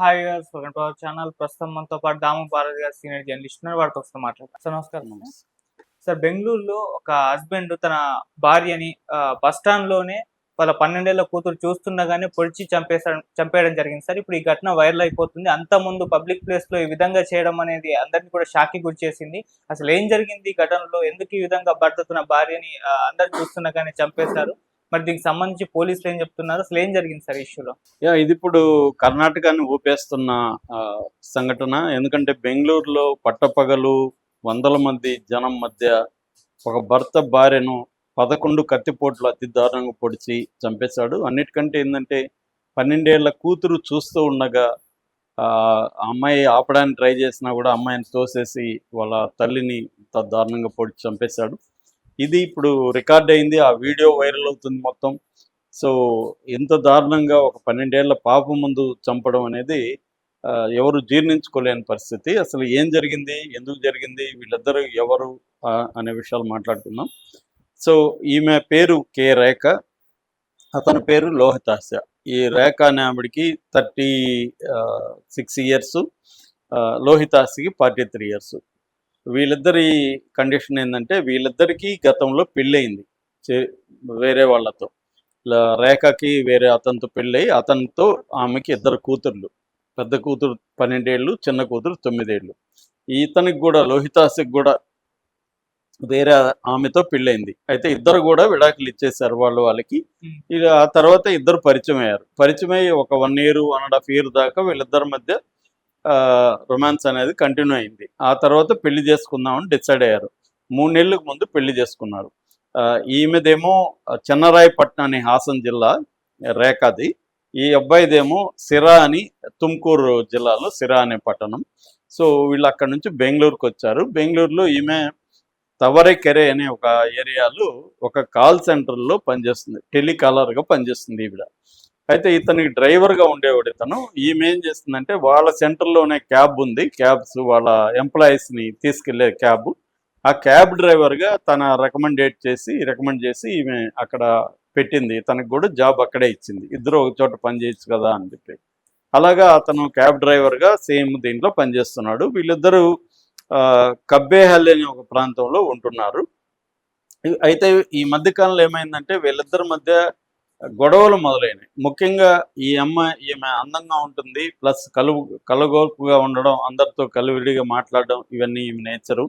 Hi గారు welcome to our channel ప్రస్తుతం మనతో పాటు దాము భారతి గారు సీనియర్ జర్నలిస్ట్ ఉన్నారు. వారితో ఒకసారి మాట్లాడతాం సార్ నమస్కారం సార్. బెంగళూరులో ఒక హస్బెండ్ తన భార్యని బస్ స్టాండ్లోనే వాళ్ళ పన్నెండేళ్ళ కూతురు చూస్తుండగానే పొడిచి చంపేసడం చంపేయడం జరిగింది. సార్ ఇప్పుడు ఈ ఘటన వైరల్ అయిపోతుంది. అంత ముందు పబ్లిక్ ప్లేస్లో ఈ విధంగా చేయడం అనేది అందరిని కూడా షాక్కి గురి చేసింది. అసలు ఏం జరిగింది ఈ ఘటనలో? ఎందుకు ఈ విధంగా భర్త తన భార్యని అందరు చూస్తుండగానే చంపేశారు? మరి దీనికి సంబంధించి పోలీసులు ఏం చెప్తున్నారు? అసలు ఏం జరిగింది సార్ ఇష్యూలో? యా ఇది ఇప్పుడు కర్ణాటకని ఊపేస్తున్న ఆ, సంఘటన. ఎందుకంటే బెంగళూరులో పట్టపగలు వందల మంది జనం మధ్య ఒక భర్త భార్యను పదకొండు కత్తిపోట్లు అతి దారుణంగా పొడిచి చంపేశాడు. అన్నిటికంటే ఏంటంటే పన్నెండేళ్ళ కూతురు చూస్తూ ఉండగా ఆ అమ్మాయి ఆపడానికి ట్రై చేసినా కూడా అమ్మాయిని తోసేసి వాళ్ళ తల్లిని దారుణంగా పొడిచి చంపేశాడు. ఇది ఇప్పుడు రికార్డ్ అయింది ఆ వీడియో వైరల్ అవుతుంది మొత్తం. సో ఎంత దారుణంగా ఒక పన్నెండేళ్ళ పాప ముందు చంపడం అనేది ఎవరు జీర్ణించుకోలేని పరిస్థితి. అసలు ఏం జరిగింది ఎందుకు జరిగింది వీళ్ళిద్దరూ ఎవరు అనే విషయాలు మాట్లాడుకుందాం. సో ఈమె పేరు కే రేఖ అతని పేరు లోహితాస్య ఈ రేఖ అనే ఆవిడికి థర్టీ సిక్స్ ఇయర్స్ లోహితాశకి ఫార్టీ త్రీ ఇయర్స్. వీళ్ళిద్దరి కండిషన్ ఏంటంటే వీళ్ళిద్దరికీ గతంలో పెళ్ళయింది. వేరే వాళ్ళతో. ఇలా రేఖకి వేరే అతనితో పెళ్ళయి అతనితో ఆమెకి ఇద్దరు కూతుర్లు. పెద్ద కూతురు పన్నెండేళ్ళు చిన్న కూతురు తొమ్మిదేళ్ళు. ఇతనికి కూడా లోహితాసికి కూడా వేరే ఆమెతో పెళ్ళైంది అయితే ఇద్దరు కూడా విడాకులు ఇచ్చేసారు వాళ్ళు వాళ్ళకి. ఇక ఆ తర్వాత ఇద్దరు పరిచయం అయ్యారు పరిచయం అయ్యి ఒక one year one and half year దాకా వీళ్ళిద్దరి మధ్య రొమాన్స్ అనేది కంటిన్యూ అయింది. ఆ తర్వాత పెళ్ళి చేసుకుందామని డిసైడ్ అయ్యారు. మూడు నెలలకు ముందు పెళ్ళి చేసుకున్నారు ఆ, ఈమెదేమో చెన్నరాయపట్నం అని హాసన్ జిల్లా రేఖది. ఈ అబ్బాయిదేమో సిరా అని తుమ్కూరు జిల్లాలో సిరా అనే పట్టణం. సో వీళ్ళు అక్కడ నుంచి బెంగళూరుకు వచ్చారు. బెంగళూరులో ఈమె తవరెకెరే అనే ఒక ఏరియాలో ఒక కాల్ సెంటర్లో పనిచేస్తుంది. టెలికాలర్గా పనిచేస్తుంది ఈవిడ. అయితే ఇతనికి డ్రైవర్గా ఉండేవాడు ఇతను. ఈమె ఏం చేస్తుందంటే వాళ్ళ సెంటర్లోనే క్యాబ్ ఉంది. క్యాబ్స్ వాళ్ళ ఎంప్లాయీస్ని తీసుకెళ్ళే క్యాబ్ ఆ క్యాబ్ డ్రైవర్గా తన రికమెండేట్ చేసి రికమెండ్ చేసి ఈమె అక్కడ పెట్టింది. తనకు కూడా జాబ్ అక్కడే ఇచ్చింది. ఇద్దరు ఒక చోట పనిచేయచ్చు కదా అని చెప్పి. అలాగా అతను క్యాబ్ డ్రైవర్గా సేమ్ దీంట్లో పనిచేస్తున్నాడు వీళ్ళిద్దరూ కబ్బేహల్ అనే ఒక ప్రాంతంలో ఉంటున్నారు. అయితే ఈ మధ్య కాలంలో ఏమైందంటే వీళ్ళిద్దరి మధ్య గొడవలు మొదలైనవి. ముఖ్యంగా ఈ అమ్మాయి ఈమె అందంగా ఉంటుంది ప్లస్ కలువు కలగోల్పుగా ఉండడం అందరితో కలివిడిగా మాట్లాడడం ఇవన్నీ ఈమె నేచరు.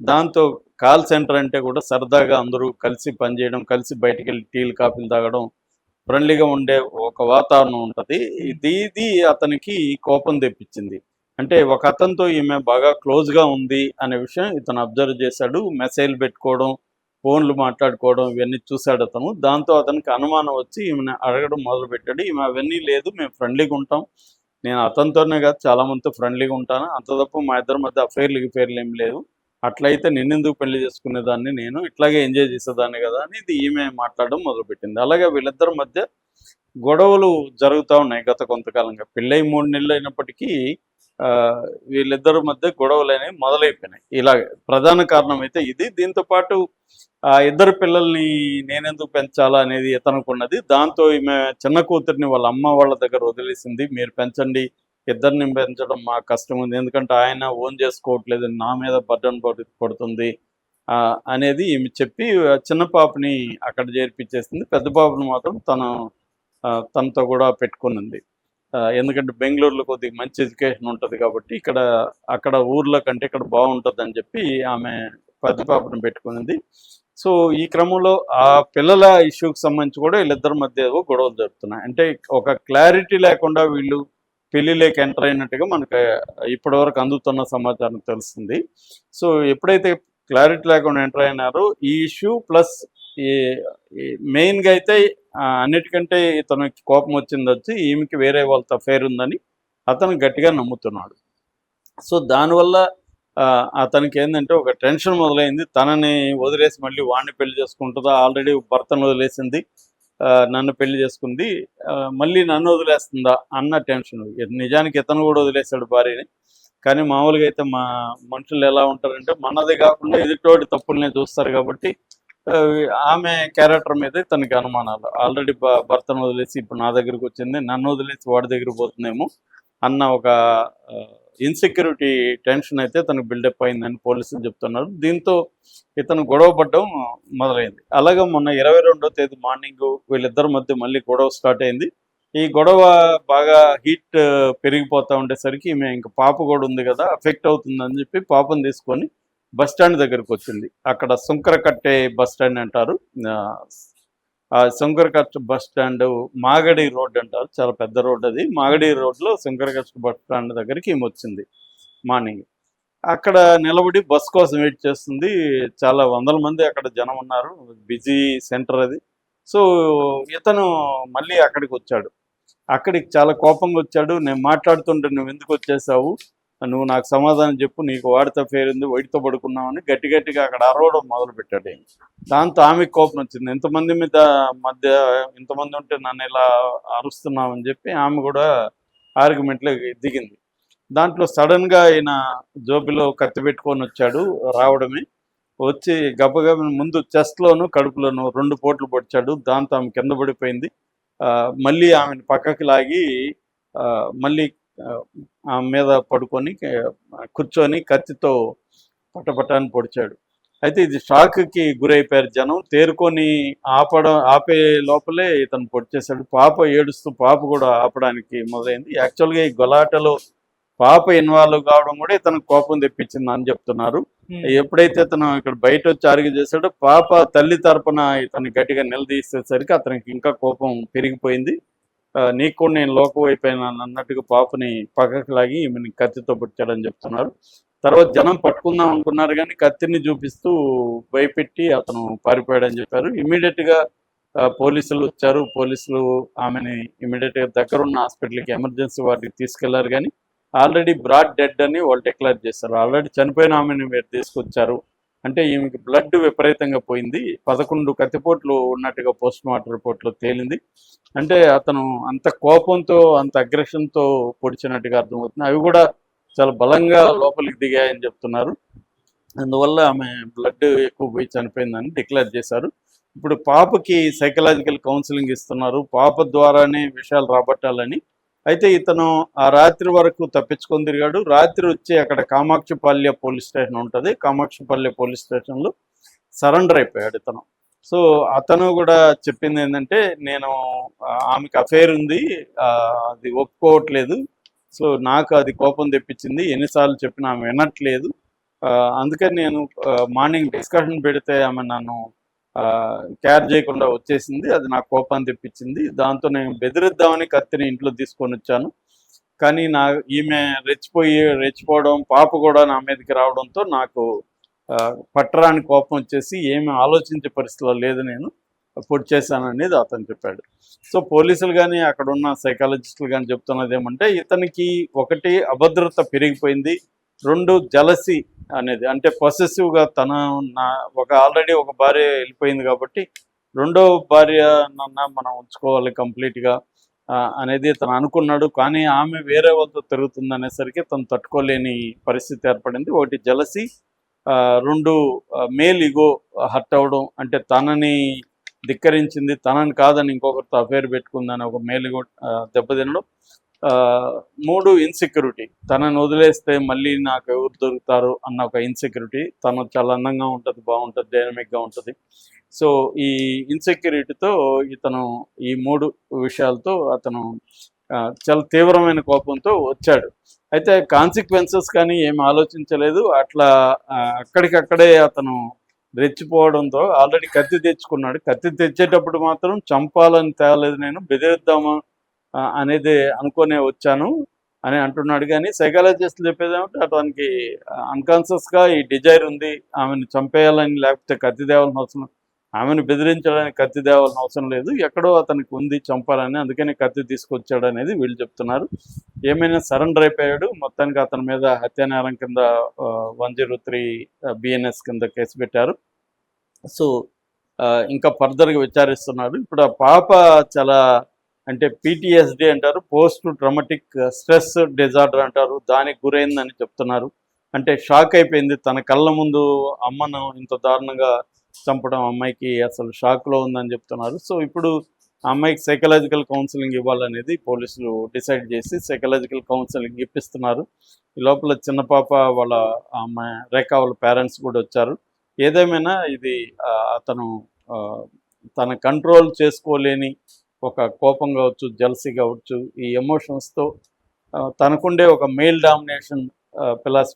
దాంతో కాల్ సెంటర్ అంటే కూడా సరదాగా అందరూ కలిసి పనిచేయడం కలిసి బయటికి వెళ్ళి టీలు కాఫీలు తాగడం ఫ్రెండ్లీగా ఉండే ఒక వాతావరణం ఉంటుంది. ఇది ఇది అతనికి కోపం తెప్పించింది. అంటే ఒక అతనితో ఈమె బాగా క్లోజ్గా ఉంది అనే విషయం ఇతను అబ్జర్వ్ చేశాడు. మెసేజ్లు పెట్టుకోవడం ఫోన్లు మాట్లాడుకోవడం ఇవన్నీ చూశాడు అతను. దాంతో అతనికి అనుమానం వచ్చి ఈమెను అడగడం మొదలుపెట్టాడు. ఈమె అవన్నీ లేదు మేము ఫ్రెండ్లీగా ఉంటాం. నేను అతనితోనే కాదు చాలామందితో ఫ్రెండ్లీగా ఉంటాను. అంత తప్ప మా ఇద్దరి మధ్య అఫైర్లు గిఫైర్లు ఏం లేదు అట్లయితే నిన్నెందుకు పెళ్ళి చేసుకునేదాన్ని నేను? ఇట్లాగే ఎంజాయ్ చేసేదాన్ని కదా? అని ఇది ఈమె మాట్లాడడం మొదలుపెట్టింది. అలాగే వీళ్ళిద్దరి మధ్య గొడవలు జరుగుతూ ఉన్నాయి గత కొంతకాలంగా. పెళ్ళై మూడు నెలలు అయినప్పటికీ వీళ్ళిద్దరి మధ్య గొడవలు అనేవి మొదలైపోయినాయి. ఇలా ప్రధాన కారణం అయితే ఇది. దీంతో పాటు ఆ ఇద్దరు పిల్లల్ని నేనెందుకు పెంచాలా అనేది ఇతనుకున్నది. దాంతో ఈమె చిన్న కూతుర్ని వాళ్ళ అమ్మ వాళ్ళ దగ్గర వదిలేసింది. మీరు పెంచండి ఇద్దరిని పెంచడం మా కష్టం ఉంది. ఎందుకంటే ఆయన ఓన్ చేసుకోవట్లేదు నా మీద బర్డన్ పడుతుంది ఆ, అనేది ఈమె చెప్పి చిన్న పాపని అక్కడ చేర్పించేసింది. పెద్ద పాపని మాత్రం తను ఆ, తనతో కూడా పెట్టుకునింది. ఎందుకంటే బెంగళూరులో కొద్దిగా మంచి ఎడ్యుకేషన్ ఉంటుంది కాబట్టి ఇక్కడ అక్కడ ఊర్లో కంటే ఇక్కడ బాగుంటుంది అని చెప్పి ఆమె పెద్ద పాపను సో ఈ క్రమంలో ఆ పిల్లల ఇష్యూకి సంబంధించి కూడా వీళ్ళిద్దరి మధ్య ఏవో గొడవలు జరుగుతున్నాయి అంటే ఒక క్లారిటీ లేకుండా వీళ్ళు పెళ్ళిలోకి ఎంటర్ అయినట్టుగా మనకు ఇప్పటివరకు అందుతున్న సమాచారం తెలుస్తుంది. సో ఎప్పుడైతే క్లారిటీ లేకుండా ఎంటర్ అయినారో ఈ ఇష్యూ ప్లస్ ఈ మెయిన్గా అయితే అన్నిటికంటే ఇతనికి కోపం వచ్చింది వచ్చి ఈమెకి వేరే వాళ్ళతో అఫైర్ ఉందని అతను గట్టిగా నమ్ముతున్నాడు. సో దానివల్ల ఆ, అతనికి ఏంటంటే ఒక టెన్షన్ మొదలైంది. తనని వదిలేసి మళ్ళీ వాడిని పెళ్ళి చేసుకుంటుందా? ఆల్రెడీ భర్తను వదిలేసింది. నన్ను పెళ్ళి చేసుకుంది. మళ్ళీ నన్ను వదిలేస్తుందా? అన్న టెన్షన్. నిజానికి ఇతను కూడా వదిలేశాడు భార్యని. కానీ మామూలుగా అయితే మా మనుషులు ఎలా ఉంటారంటే మనది కాకుండా ఎదుటోటి తప్పుల్ని చూస్తారు కాబట్టి ఆమె క్యారెక్టర్ మీద తనకి అనుమానాలు. ఆల్రెడీ భర్తను వదిలేసి ఇప్పుడు నా దగ్గరికి వచ్చింది. నన్ను వదిలేసి వాడి దగ్గర పోతుందేమో అన్న ఒక ఇన్సెక్యూరిటీ టెన్షన్ అయితే తనకు బిల్డప్ అయిందని పోలీసులు చెప్తున్నారు. దీంతో ఇతను గొడవ పడడం మొదలైంది. అలాగే మొన్న ఇరవై రెండో తేదీ మార్నింగ్ వీళ్ళిద్దరి మధ్య మళ్ళీ గొడవ స్టార్ట్ అయింది. ఈ గొడవ బాగా హీట్ పెరిగిపోతా ఉండేసరికి ఈమె ఇంకా పాప కూడా ఉంది కదా అఫెక్ట్ అవుతుందని చెప్పి పాపను తీసుకొని బస్ స్టాండ్ దగ్గరకు వచ్చింది. అక్కడ సుంకరకట్టే బస్ స్టాండ్ అంటారు. ఆ, Sunkarakatta bus stand Magadi road అంటారు. చాలా పెద్ద రోడ్ అది. మాగడి రోడ్లో సుంకరకట్ట బస్ స్టాండ్ దగ్గరికి ఈమె వచ్చింది మార్నింగ్. అక్కడ నిలబడి బస్ కోసం వెయిట్ చేస్తుంది. చాలా వందల మంది అక్కడ జనం ఉన్నారు. బిజీ సెంటర్ అది. సో ఇతను మళ్ళీ అక్కడికి వచ్చాడు. అక్కడికి చాలా కోపంగా వచ్చాడు. నేను మాట్లాడుతుంటే నువ్వు ఎందుకు వచ్చేసావు? నువ్వు నాకు సమాధానం చెప్పు నీకు వాడితో పేరుంది వైడితో పడుకున్నావని గట్టి గట్టిగా అక్కడ అరవడం మొదలు పెట్టాడు దాంతో ఆమెకు కోపం వచ్చింది. ఇంతమంది మీద మధ్య ఇంతమంది ఉంటే నన్ను ఇలా అరుస్తున్నావని చెప్పి ఆమె కూడా ఆర్గ్యుమెంట్లో దిగింది. దాంట్లో సడన్గా ఆయన జోబిలో కత్తి పెట్టుకొని వచ్చాడు రావడమే. వచ్చి గబగబ ముందు చెస్ట్లోను కడుపులోను రెండు పోట్లు పొడిచాడు. దాంతో ఆమె కింద పడిపోయింది. ఆ, మళ్ళీ ఆమెను పక్కకి లాగి ఆ, మళ్ళీ ఆమె మీద పడుకొని కూర్చొని కత్తితో పట్టపట్టాన్ని పొడిచాడు. అయితే ఇది షాక్కి గురైపోయారు జనం. తేరుకొని ఆపడం ఆపే లోపలే ఇతను పొడిచేశాడు. పాప ఏడుస్తూ పాప కూడా ఆపడానికి మొదలైంది. యాక్చువల్గా ఈ గొలాటలో పాప ఇన్వాల్వ్ కావడం కూడా ఇతను కోపం తెప్పించింది అని చెప్తున్నారు. ఎప్పుడైతే ఇతను ఇక్కడ బయట వచ్చి ఆర్గ్యూ చేశాడో పాప తల్లి తరపున ఇతను గట్టిగా నిలదీసేసరికి అతనికి ఇంకా కోపం పెరిగిపోయింది. నీకు కూడా నేను లోకం అయిపోయినాను అన్నట్టుగా పాపని పక్కకు లాగి ఈమెని కత్తితో పుట్టాడని చెప్తున్నారు. తర్వాత జనం పట్టుకుందాం అనుకున్నారు కానీ కత్తిని చూపిస్తూ భయపెట్టి అతను పారిపోయాడని చెప్పారు. ఇమీడియట్గా పోలీసులు వచ్చారు. పోలీసులు ఆమెని ఇమీడియట్గా దగ్గరున్న హాస్పిటల్కి ఎమర్జెన్సీ వార్డుకి తీసుకెళ్ళారు కానీ ఆల్రెడీ బ్రాడ్ డెడ్ అని వాళ్ళు డిక్లేర్ చేశారు. ఆల్రెడీ చనిపోయిన ఆమెని మీరు తీసుకొచ్చారు. అంటే ఈమెకి బ్లడ్ విపరీతంగా పోయింది. పదకొండు కత్తిపోట్లు ఉన్నట్టుగా పోస్ట్ మార్టం రిపోర్ట్లో తేలింది. అంటే అతను అంత కోపంతో అంత అగ్రెషన్తో పొడిచినట్టుగా అర్థమవుతుంది. అవి కూడా చాలా బలంగా లోపలికి దిగాయని చెప్తున్నారు. అందువల్ల ఆమె బ్లడ్ ఎక్కువ పోయి చనిపోయిందని డిక్లేర్ చేశారు. ఇప్పుడు పాపకి సైకలాజికల్ కౌన్సిలింగ్ ఇస్తున్నారు. పాప ద్వారానే విషయాలు రాబట్టాలని అయితే ఇతను ఆ రాత్రి వరకు తప్పించుకొని తిరిగాడు. రాత్రి వచ్చి అక్కడ కామాక్షిపల్లె పోలీస్ స్టేషన్ ఉంటుంది. కామాక్షిపల్లె పోలీస్ స్టేషన్లో సరెండర్ అయిపోయాడు ఇతను. సో అతను కూడా చెప్పింది ఏంటంటే నేను ఆమెకు ఆమెకి అఫేర్ ఉంది. అది ఒప్పుకోవట్లేదు. సో నాకు అది కోపం తెప్పించింది. ఎన్నిసార్లు చెప్పినా ఆమె వినట్లేదు. అందుకని నేను మార్నింగ్ డిస్కషన్ పెడితే ఆమె నన్ను కేర్ చేయకుండా వచ్చేసింది. అది నాకు కోపం తెప్పించింది. దాంతో నేను బెదిరిద్దామని కత్తిని ఇంట్లో తీసుకొని వచ్చాను. కానీ నా ఈమె రెచ్చిపోయి రెచ్చిపోవడం పాప కూడా నా మీదకి రావడంతో నాకు పట్టరాని కోపం వచ్చేసి ఏమి ఆలోచించే పరిస్థితిలో లేదు నేను. పొడి చేశాను అనేది అతను చెప్పాడు. సో పోలీసులు కానీ అక్కడ ఉన్న సైకాలజిస్టులు కానీ చెప్తున్నది ఏమంటే ఇతనికి ఒకటి అభద్రత పెరిగిపోయింది. రెండు జలసి అనేది. అంటే పొసెసివ్గా తన నా ఒక ఆల్రెడీ ఒక భార్య వెళ్ళిపోయింది కాబట్టి రెండో భార్య నన్న మనం ఉంచుకోవాలి కంప్లీట్గా అనేది తను అనుకున్నాడు. కానీ ఆమె వేరే వాళ్ళతో తిరుగుతుంది అనేసరికి తను తట్టుకోలేని పరిస్థితి ఏర్పడింది. ఒకటి జలసి ఆ, రెండు మేల్ ఇగో హర్ట్ అవ్వడం. అంటే తనని ధిక్కరించింది తనని కాదని ఇంకొకరితో అఫేర్ పెట్టుకుందని ఒక మేల్ ఇగో దెబ్బతినడం. మూడు ఇన్సెక్యూరిటీ తనను వదిలేస్తే మళ్ళీ నాకు ఎవరు దొరుకుతారు అన్న ఒక ఇన్సెక్యూరిటీ తను చాలా అందంగా ఉంటుంది బాగుంటుంది డైనమిక్గా ఉంటుంది. సో ఈ ఇన్సెక్యూరిటీతో ఇతను ఈ మూడు విషయాలతో అతను చాలా తీవ్రమైన కోపంతో వచ్చాడు. అయితే కాన్సిక్వెన్సెస్ కానీ ఏం ఆలోచించలేదు. అట్లా అక్కడికక్కడే అతను రెచ్చిపోవడంతో ఆల్రెడీ కత్తి తెచ్చుకున్నాడు. కత్తి తెచ్చేటప్పుడు మాత్రం చంపాలని తేలేదు నేను. బెదిరిద్దామా అనేది అనుకునే వచ్చాను అని అంటున్నాడు. కానీ సైకాలజిస్టులు చెప్పేది ఏమంటే అతనికి అన్కాన్షియస్గా ఈ డిజైర్ ఉంది ఆమెను చంపేయాలని లేకపోతే కత్తి తేవాల్సిన అవసరం ఆమెను బెదిరించడానికి కత్తి తేవాల్సిన అవసరం లేదు ఎక్కడో అతనికి ఉంది చంపాలని అందుకని కత్తి తీసుకొచ్చాడు అనేది వీళ్ళు చెప్తున్నారు. ఏమైనా సరెండర్ అయిపోయాడు మొత్తానికి అతని మీద హత్యానేరం కింద వన్ జీరో త్రీ బిఎన్ఎస్ కింద కేసు పెట్టారు. సో ఇంకా ఫర్దర్గా విచారిస్తున్నారు ఇప్పుడు ఆ పాప చాలా అంటే పిటిఎస్డి అంటారు పోస్ట్ ట్రమటిక్ స్ట్రెస్ డిజార్డర్ అంటారు దానికి గురైందని చెప్తున్నారు. అంటే షాక్ అయిపోయింది తన కళ్ళ ముందు అమ్మను ఇంత దారుణంగా చంపడం అమ్మాయికి అసలు షాక్లో ఉందని చెప్తున్నారు. సో ఇప్పుడు అమ్మాయికి సైకలాజికల్ కౌన్సిలింగ్ ఇవ్వాలనేది పోలీసులు డిసైడ్ చేసి సైకలాజికల్ కౌన్సిలింగ్ ఇప్పిస్తున్నారు. ఈ లోపల చిన్న పాప వాళ్ళ అమ్మాయి రేఖ వాళ్ళ పేరెంట్స్ కూడా వచ్చారు. ఏదేమైనా ఇది అతను ఆ, తన కంట్రోల్ చేసుకోలేని ఒక కోపం కావచ్చు జలసీ కావచ్చు ఈ ఎమోషన్స్తో తనకుండే ఒక మెయిల్ డామినేషన్ ఫిలాసఫీ